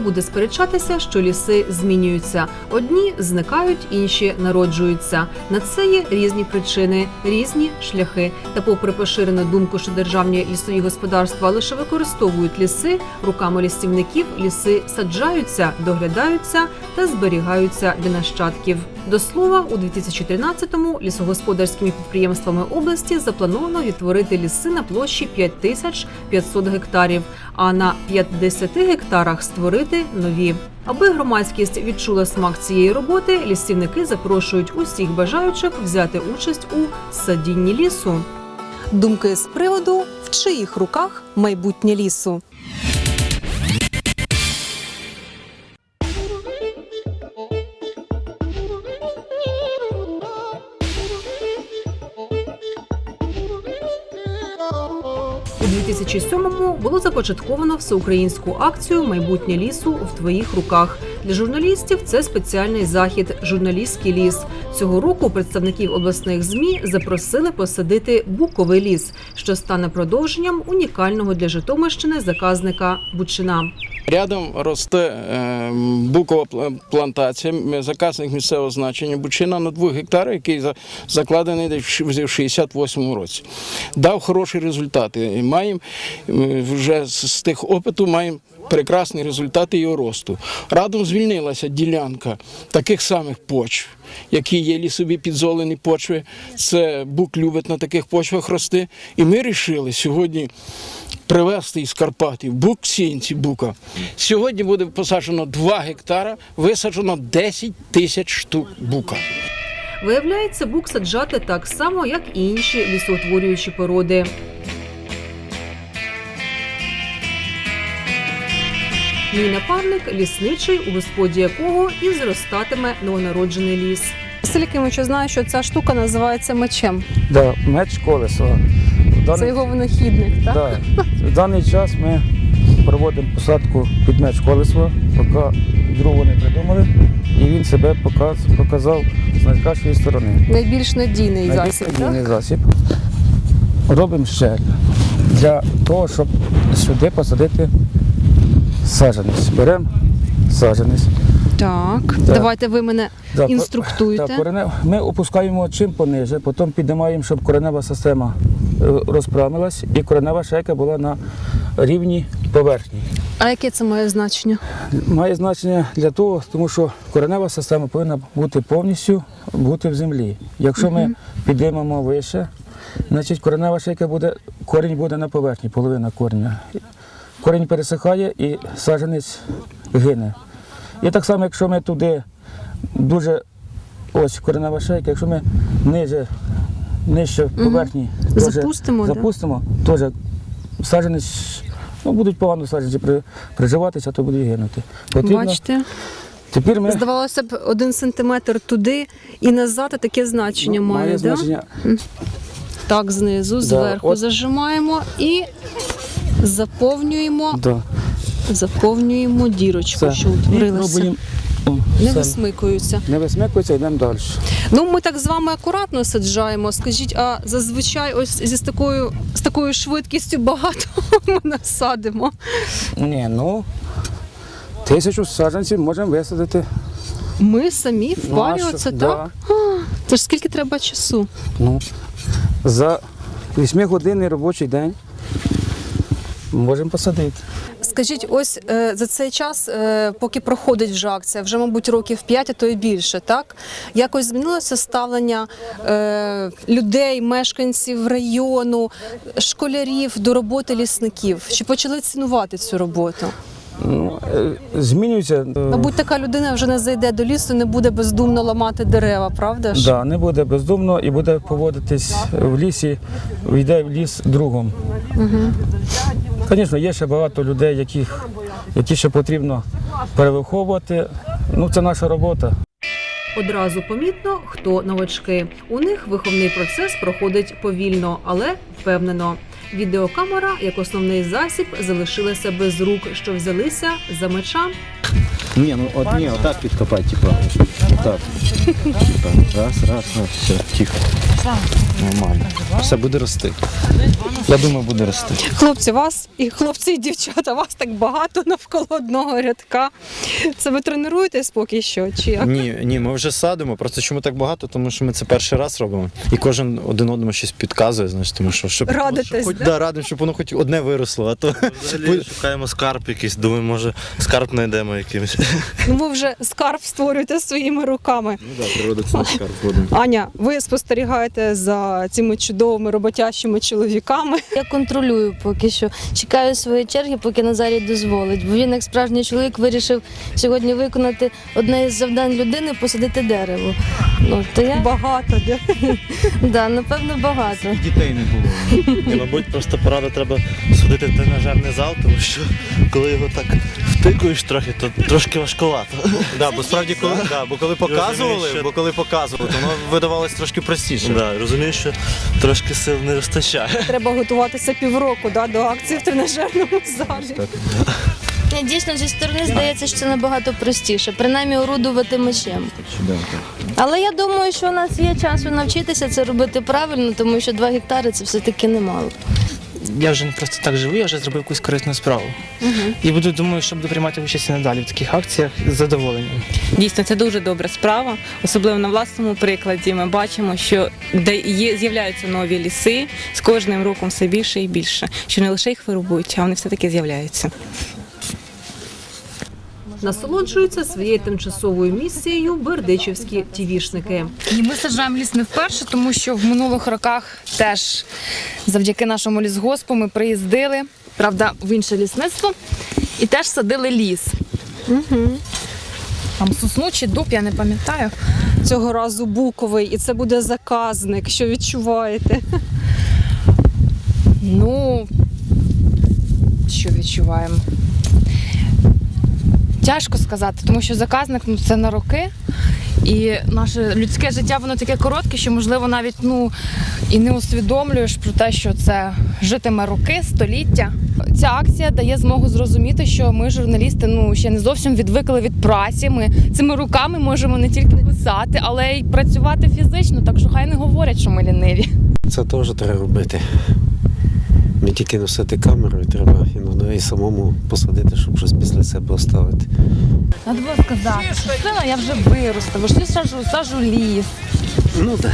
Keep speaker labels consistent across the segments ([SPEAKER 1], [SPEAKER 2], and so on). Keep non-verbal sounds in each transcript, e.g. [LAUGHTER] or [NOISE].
[SPEAKER 1] буде сперечатися, що ліси змінюються. Одні зникають, інші народжуються. На це є різні причини, різні шляхи. Та, попри поширену думку, що державні лісові господарства лише використовують ліси, руками лісівників ліси саджаються, доглядаються та зберігаються для нащадків. До слова, у 2013-му лісогосподарськими підприємствами області заплановано відтворити ліси на площі 5500 гектарів, а на 50 гектарах створити нові. Аби громадськість відчула смак цієї роботи, лісівники запрошують усіх бажаючих взяти участь у садінні лісу.
[SPEAKER 2] Думки з приводу, в чиїх руках майбутнє лісу.
[SPEAKER 1] 2007-му було започатковано всеукраїнську акцію Майбутнє лісу в твоїх руках. Для журналістів це спеціальний захід Журналістський ліс. Цього року представників обласних змі запросили посадити буковий ліс, що стане продовженням унікального для Житомирщини заказника Бучина.
[SPEAKER 3] Рядом росте е, букова плантація, заказник місцевого значення Бучина на двох гектарах, який закладений в 68 році. Дав хороші результати. Маємо вже з тих опиту маємо прекрасні результати його росту. Радом звільнилася ділянка таких самих почв, які є лісові підзолені почви. Це бук любить на таких почвах рости. І ми вирішили сьогодні привезти із Карпатів бук сінці бука. Сьогодні буде посаджено 2 гектара, висаджено 10 тисяч штук бука.
[SPEAKER 1] Виявляється, бук саджати так само, як і інші лісоутворюючі породи. Мій напарник лісничий, у господі якого і зростатиме новонароджений ліс.
[SPEAKER 2] Василь Якимович, я знаю, що ця штука називається мечем.
[SPEAKER 4] Да, меч колесо.
[SPEAKER 2] Це його винахідник, так?
[SPEAKER 4] да, в даний час ми проводимо посадку під меч колесо, поки другого не придумали, і він себе показ, показав з найкращої сторони.
[SPEAKER 2] Найбільш надійний
[SPEAKER 4] Найбільш
[SPEAKER 2] засіб, так?
[SPEAKER 4] засіб. Робимо ще для того, щоб сюди посадити саджанець. Беремо саджанець.
[SPEAKER 2] Так.
[SPEAKER 4] Да.
[SPEAKER 2] Давайте ви мене
[SPEAKER 4] Да, ко-
[SPEAKER 2] інструктуйте.
[SPEAKER 4] Так, коренев... Ми опускаємо чим пониже, потім піднімаємо, щоб коренева система е, розправилась і коренева шейка була на рівні поверхні.
[SPEAKER 2] А яке це має значення?
[SPEAKER 4] Має значення для того, тому що коренева система повинна бути повністю бути в землі. Якщо ми підіймемо вище, значить коренева шейка буде, корінь буде на поверхні, половина кореня. Корінь пересихає і саджанець гине. І так само, якщо ми туди дуже ось коренева шейка, якщо ми ниже, нижче поверхні теж
[SPEAKER 2] Запустимо, да?
[SPEAKER 4] теж саджанець, ну будуть погано саджанці при, приживатися, то будуть гинути. Потрібно,
[SPEAKER 2] Бачите?
[SPEAKER 4] Тепер ми
[SPEAKER 2] Здавалося б, один сантиметр туди і назад, таке значення
[SPEAKER 4] ну,
[SPEAKER 2] має, да?
[SPEAKER 4] значення.
[SPEAKER 2] Так, знизу, зверху
[SPEAKER 4] от-
[SPEAKER 2] зажимаємо і заповнюємо,
[SPEAKER 4] Да.
[SPEAKER 2] заповнюємо дірочку,
[SPEAKER 4] Все.
[SPEAKER 2] що утворилася. Не висмикуються.
[SPEAKER 4] Не висмикується, йдемо далі.
[SPEAKER 2] Ну, ми так з вами акуратно саджаємо. Скажіть, а зазвичай ось зі з такою, з такою швидкістю багато [LAUGHS] ми насадимо.
[SPEAKER 4] Ні, ну тисячу саджанців можемо висадити.
[SPEAKER 2] Ми самі
[SPEAKER 4] Ну, а
[SPEAKER 2] впарюватися, так?
[SPEAKER 4] Да.
[SPEAKER 2] Тож скільки треба часу?
[SPEAKER 4] Ну, за 8-годинний робочий день можемо посадити.
[SPEAKER 2] Скажіть, ось е, за цей час, е, поки проходить вже акція, вже, мабуть, років 5, а то і більше, так? Якось змінилося ставлення е, людей, мешканців району, школярів до роботи лісників? Чи почали цінувати цю роботу?
[SPEAKER 4] Ну, змінюється. е,
[SPEAKER 2] Мабуть, така людина вже не зайде до лісу, не буде бездумно ламати дерева, правда ж?
[SPEAKER 4] Да, не буде бездумно і буде поводитись в лісі, війде в ліс другом. Звісно, є ще багато людей, яких, які ще потрібно перевиховувати. Ну, це наша робота.
[SPEAKER 1] Одразу помітно, хто новачки. У них виховний процес проходить повільно, але впевнено. Відеокамера, як основний засіб, залишилася без рук, що взялися за меча.
[SPEAKER 5] Ні, ну от ні, отак підкопати, типа. Так. Так. Раз, раз, раз, все, тихо. Нормально. Все буде рости. Я думаю, буде рости.
[SPEAKER 2] Хлопці, вас і хлопці, і дівчата, вас так багато навколо одного рядка. Це ви тренуєтесь поки що? Чи як?
[SPEAKER 5] Ні, ні, ми вже садимо. Просто чому так багато? Тому що ми це перший раз робимо. І кожен один одному щось підказує, знаєш, тому що щоб
[SPEAKER 2] Радитесь,
[SPEAKER 5] хоч,
[SPEAKER 2] да?
[SPEAKER 5] да, радимо, щоб воно хоч одне виросло, а то
[SPEAKER 6] Взагалі шукаємо скарб якийсь, думаю, може скарб знайдемо якимось.
[SPEAKER 2] Ну ви вже скарб створюєте своїми руками.
[SPEAKER 5] ну, да, природа це скарб водом.
[SPEAKER 2] Аня, ви спостерігаєте за цими чудовими роботящими чоловіками.
[SPEAKER 7] Я контролюю поки що. Чекаю своєї черги, поки Назарій дозволить. Бо він, як справжній чоловік, вирішив сьогодні виконати одне із завдань людини посадити дерево. Ну то я
[SPEAKER 2] Багато де. [LAUGHS]
[SPEAKER 7] да, напевно багато.
[SPEAKER 5] Дітей не було. [LAUGHS]
[SPEAKER 6] І, мабуть, просто порада треба судити тренажерний зал, тому що коли його так втикуєш трохи, то трошки важкувато.
[SPEAKER 5] Да, бо справді коли, да, бо коли показували,
[SPEAKER 6] розумію, що-
[SPEAKER 5] бо коли показували, то воно видавалось трошки простіше.
[SPEAKER 6] Да, розумію, що трошки сил не вистачає.
[SPEAKER 2] Треба готуватися півроку да, до акції в тренажерному залі.
[SPEAKER 7] Ні, Дійсно, зі сторони здається, що це набагато простіше, принаймні орудувати мечем. Але я думаю, що у нас є час навчитися це робити правильно, тому що 2 гектари це все-таки немало.
[SPEAKER 8] Я вже не просто так живу, я вже зробив якусь корисну справу. І буду думаю, що буду приймати участь і надалі в таких акціях з задоволенням.
[SPEAKER 9] Дійсно, це дуже добра справа, особливо на власному прикладі. Ми бачимо, що де є з'являються нові ліси з кожним роком все більше і більше. Що не лише їх вирубують, а вони все таки з'являються.
[SPEAKER 1] Насолоджуються своєю тимчасовою місією бердичівські тівішники.
[SPEAKER 10] І ми саджаємо ліс не вперше, тому що в минулих роках теж завдяки нашому лісгоспу ми приїздили, правда, в інше лісництво і теж садили ліс. Угу. Там сосну чи дуб, я не пам'ятаю.
[SPEAKER 2] Цього разу буковий, і це буде заказник. Що відчуваєте?
[SPEAKER 10] Ну, що відчуваємо? Тяжко сказати, тому що заказник ну, це на роки. І наше людське життя воно таке коротке, що можливо навіть ну і не усвідомлюєш про те, що це житиме роки, століття. Ця акція дає змогу зрозуміти, що ми, журналісти, ну ще не зовсім відвикли від праці. Ми цими руками можемо не тільки писати, але й працювати фізично. Так що хай не говорять, що ми ліниві.
[SPEAKER 11] Це теж треба робити. Не тільки носити камеру, треба іноді і самому посадити, щоб щось після себе оставити.
[SPEAKER 10] Надо було сказати, що сина я вже виростила, що я сажу, сажу ліс.
[SPEAKER 11] Ну так.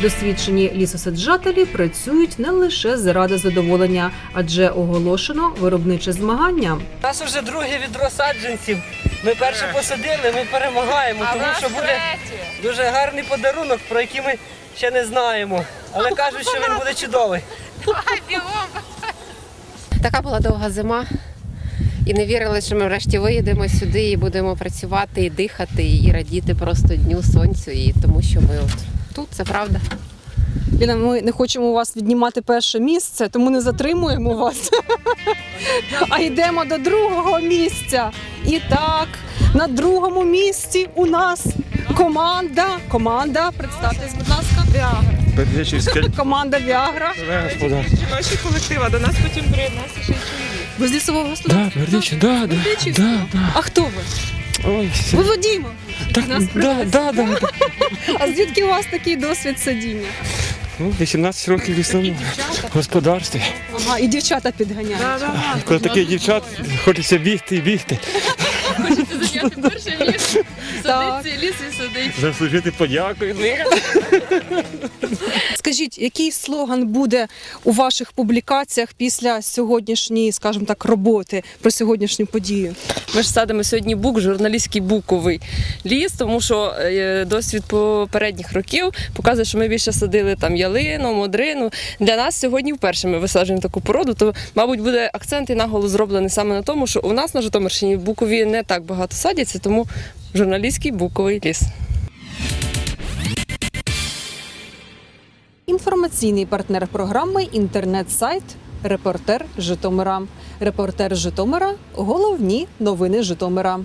[SPEAKER 1] Досвідчені лісосаджателі працюють не лише заради задоволення, адже оголошено виробниче змагання.
[SPEAKER 12] У нас вже друге відро саджанців. Ми перше посадили, ми перемагаємо, тому що буде дуже гарний подарунок, про який ми ще не знаємо. Але кажуть, що він буде чудовий.
[SPEAKER 13] Така була довга зима. І не вірили, що ми врешті виїдемо сюди і будемо працювати, і дихати, і радіти просто дню сонцю, і тому що ми от тут, це правда.
[SPEAKER 2] Ліна, ми не хочемо у вас віднімати перше місце, тому не затримуємо вас. [LAUGHS] А йдемо до другого місця. І так, на другому місці у нас команда. Команда, представтесь, будь ласка. Віагра. Команда Віагра.
[SPEAKER 12] Наші колектива до нас потім приєднався ще й чоловік.
[SPEAKER 2] Ви з лісового господарства?
[SPEAKER 8] Да, Бердичі, да, да, да, да.
[SPEAKER 2] А хто ви?
[SPEAKER 8] Ой,
[SPEAKER 2] Ви Вадімо.
[SPEAKER 8] так,
[SPEAKER 2] нас
[SPEAKER 8] да, да, да.
[SPEAKER 2] А звідки у вас такий досвід садіння?
[SPEAKER 8] Ну, 18 років в лісному господарстві.
[SPEAKER 2] Ага, і дівчата підганяють.
[SPEAKER 8] Коли таких дівчат, хочеться бігти і бігти.
[SPEAKER 2] Так.
[SPEAKER 8] Заслужити подяку.
[SPEAKER 2] Скажіть, який слоган буде у ваших публікаціях після сьогоднішньої, скажімо так, роботи про сьогоднішню подію?
[SPEAKER 9] Ми ж садимо сьогодні бук, журналістський буковий ліс, тому що е, досвід попередніх років показує, що ми більше садили там ялину, модрину. Для нас сьогодні вперше ми висаджуємо таку породу, то, мабуть, буде акцент і наголос зроблений саме на тому, що у нас на Житомирщині букові не так багато садяться, тому журналістський буковий ліс.
[SPEAKER 2] Інформаційний партнер програми інтернет-сайт Репортер Житомира. Репортер Житомира. Головні новини Житомира.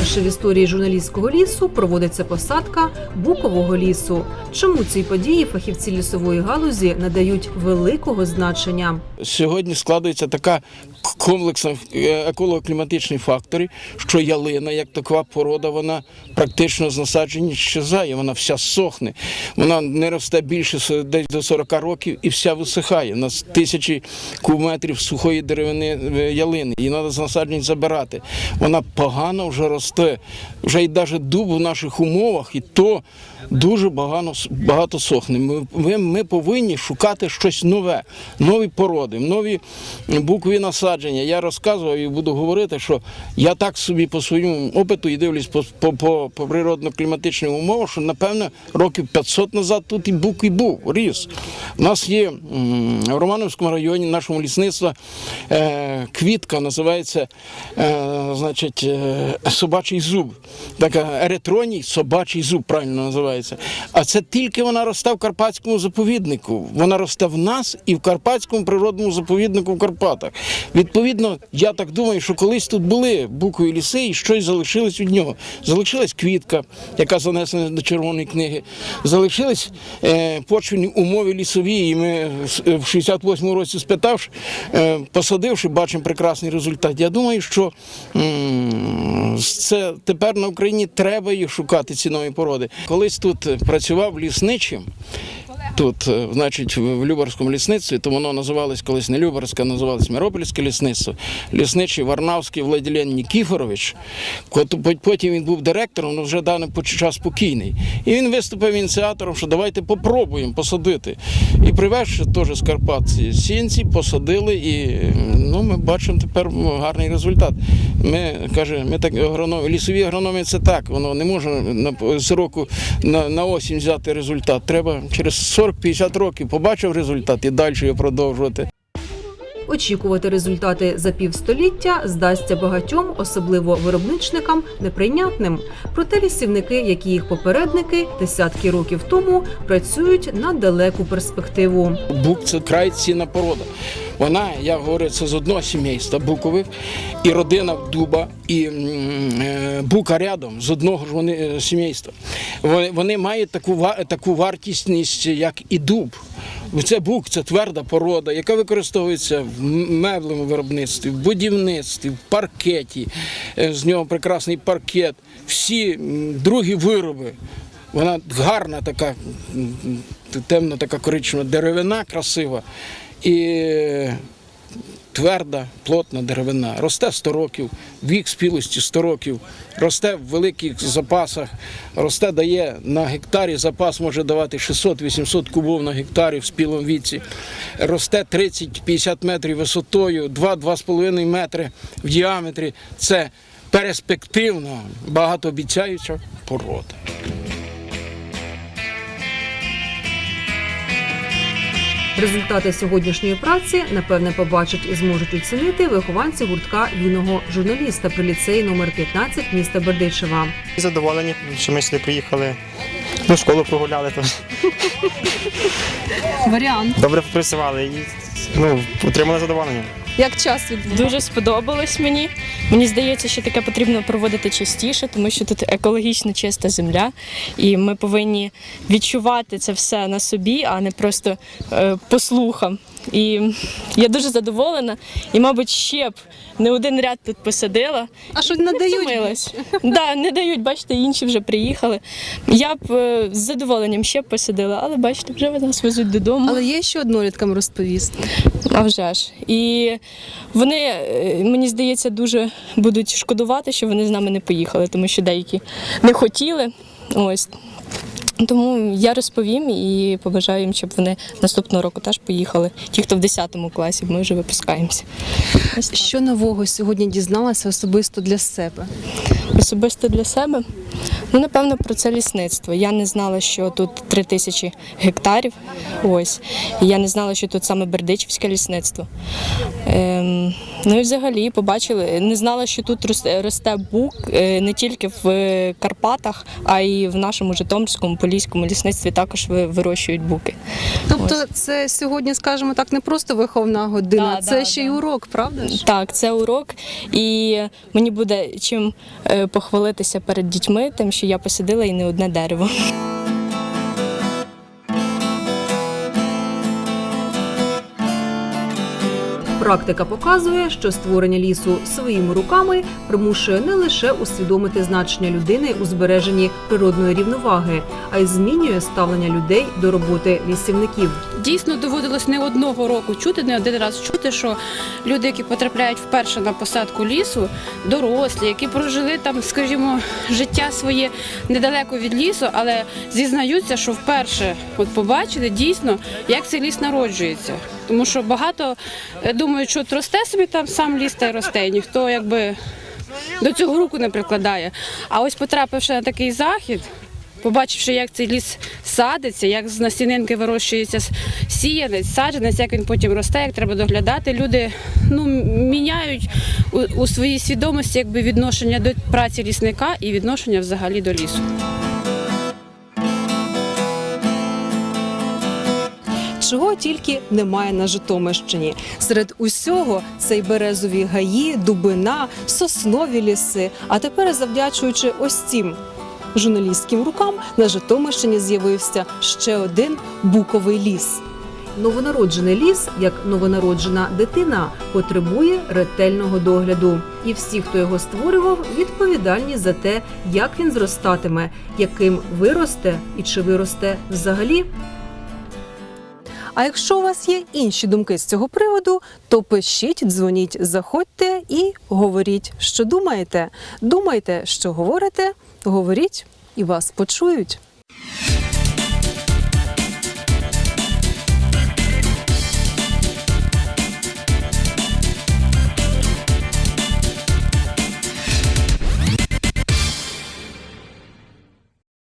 [SPEAKER 1] Вперше в історії журналістського лісу проводиться посадка букового лісу. Чому цій події фахівці лісової галузі надають великого значення?
[SPEAKER 3] Сьогодні складається така комплексна е, еколого-кліматичні фактори, що ялина, як така порода, вона практично з насадження щезає, вона вся сохне. Вона не росте більше десь до 40 років і вся висихає. У нас тисячі кубометрів сухої деревини е, ялини. Її треба з насаджень забирати. Вона погано вже росте. Вже й навіть дуб в наших умовах, і то дуже багато, багато сохне. Ми, ми, повинні шукати щось нове, нові породи, нові букві насадження. Я розказував і буду говорити, що я так собі по своєму опиту і дивлюсь по, по, по, по природно-кліматичним умовам, що напевно років 500 назад тут і бук і був, ріс. У нас є в Романовському районі, нашому лісництва, е, квітка називається е, значить, е, собачий зуб. Така еретроній собачий зуб правильно називається. А це тільки вона росте в Карпатському заповіднику. Вона росте в нас і в Карпатському природному заповіднику в Карпатах. Відповідно, я так думаю, що колись тут були букові ліси і щось залишилось від нього. Залишилась квітка, яка занесена до червоної книги. Залишились е, почвені умови лісові. І ми е, в 68-му році спитавши, е, посадивши, бачимо прекрасний результат. Я думаю, що м, це тепер на Україні треба їх шукати ці нові породи. Колись тут е, працював лісничим. Тут, е, значить, в Любарському лісництві, то воно називалось колись не Любарське, а називалось Миропольське лісництво. Лісничий Варнавський Владилен Нікіфорович. Потім він був директором, але вже даний час спокійний. І він виступив ініціатором, що давайте попробуємо посадити. І привезши теж з Карпат сінці, посадили, і ну, ми бачимо тепер гарний результат. Ми каже, ми так агрономи, лісові агрономи це так, воно не може на на, на осінь взяти результат. Треба через 40-50 років побачив результат і далі його продовжувати.
[SPEAKER 1] Очікувати результати за півстоліття здасться багатьом, особливо виробничникам, неприйнятним. Проте лісівники, як і їх попередники, десятки років тому працюють на далеку перспективу.
[SPEAKER 3] Бук це край цінна порода. Вона, я говорю, це з одного сімейства букових, і родина дуба, і е, бука рядом з одного ж вони е, сімейства. Вони, мають таку, таку вартісність, як і дуб. Це бук, це тверда порода, яка використовується в меблевому виробництві, в будівництві, в паркеті. Е, З нього прекрасний паркет, всі другі вироби. Вона гарна така, темна така коричнева деревина, красива. І тверда, плотна деревина. Росте 100 років, вік спілості 100 років, росте в великих запасах, росте, дає на гектарі запас може давати 600-800 кубов на гектарі в спілому віці. Росте 30-50 метрів висотою, 2-2,5 метри в діаметрі. Це перспективна, багатообіцяюча порода.
[SPEAKER 1] Результати сьогоднішньої праці напевне побачать і зможуть оцінити вихованці гуртка юного журналіста при ліцеї номер 15 міста Бердичева.
[SPEAKER 14] Задоволені, що ми сюди приїхали. Ну, школу прогуляли, то
[SPEAKER 2] Варіант.
[SPEAKER 14] добре попрацювали і ну, отримали задоволення.
[SPEAKER 2] Як час від
[SPEAKER 15] Дуже сподобалось мені. Мені здається, що таке потрібно проводити частіше, тому що тут екологічно чиста земля, і ми повинні відчувати це все на собі, а не просто е, по слухам. І я дуже задоволена, і, мабуть, ще б не один ряд тут посадила.
[SPEAKER 2] А що не дають? [LAUGHS]
[SPEAKER 15] Да, не дають, бачите, інші вже приїхали. Я б е, з задоволенням ще б посадила, але бачите, вже нас везуть додому.
[SPEAKER 2] Але є що одноліткам розповісти.
[SPEAKER 15] А вже ж. І вони, е, мені здається, дуже будуть шкодувати, що вони з нами не поїхали, тому що деякі не хотіли. Ось. Тому я розповім і побажаю їм, щоб вони наступного року теж поїхали. Ті, хто в 10 класі, ми вже випускаємося.
[SPEAKER 2] Що нового сьогодні дізналася особисто для себе?
[SPEAKER 15] Особисто для себе. Ну, напевно, про це лісництво. Я не знала, що тут три тисячі гектарів. Ось. І я не знала, що тут саме Бердичівське лісництво. Ем, ну і взагалі побачили, не знала, що тут росте, росте бук е, не тільки в е, Карпатах, а й в нашому Житомирському, Поліському лісництві також ви- вирощують буки.
[SPEAKER 2] Тобто, це сьогодні, скажімо так, не просто виховна година,
[SPEAKER 15] Да,
[SPEAKER 2] це
[SPEAKER 15] да,
[SPEAKER 2] ще
[SPEAKER 15] да.
[SPEAKER 2] й урок, правда ж?
[SPEAKER 15] Так, це урок, і мені буде чим е, похвалитися перед дітьми, тим, що я посадила і не одне дерево.
[SPEAKER 1] Практика показує, що створення лісу своїми руками примушує не лише усвідомити значення людини у збереженні природної рівноваги, а й змінює ставлення людей до роботи лісівників.
[SPEAKER 16] Дійсно доводилось не одного року чути, не один раз чути, що люди, які потрапляють вперше на посадку лісу, дорослі, які прожили там, скажімо, життя своє недалеко від лісу, але зізнаються, що вперше от побачили дійсно, як цей ліс народжується. Тому що багато е, думають, що росте собі там сам ліс та й росте, ніхто якби до цього руку не прикладає. А ось потрапивши на такий захід. Побачивши, як цей ліс садиться, як з насінинки вирощується сіянець, саджанець, як він потім росте, як треба доглядати, люди ну, міняють у, у своїй свідомості якби, відношення до праці лісника і відношення взагалі до лісу.
[SPEAKER 2] Чого тільки немає на Житомирщині. Серед усього це й березові гаї, дубина, соснові ліси. А тепер, завдячуючи ось цим журналістським рукам, на Житомирщині з'явився ще один буковий ліс.
[SPEAKER 1] Новонароджений ліс, як новонароджена дитина, потребує ретельного догляду. І всі, хто його створював, відповідальні за те, як він зростатиме, яким виросте і чи виросте взагалі.
[SPEAKER 2] А якщо у вас є інші думки з цього приводу, то пишіть, дзвоніть, заходьте і говоріть, що думаєте. Думайте, що говорите, говоріть і вас почують.